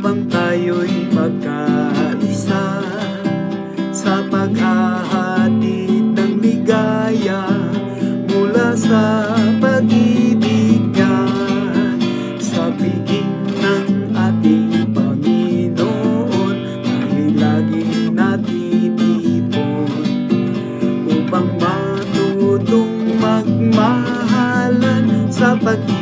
upang tayo'y magkaisa sa paghahatid ng ligaya mula sa pag-ibig niya. Sa biging ng ating Panginoon dahil laging natitipon upang matutong magmahalan sa pag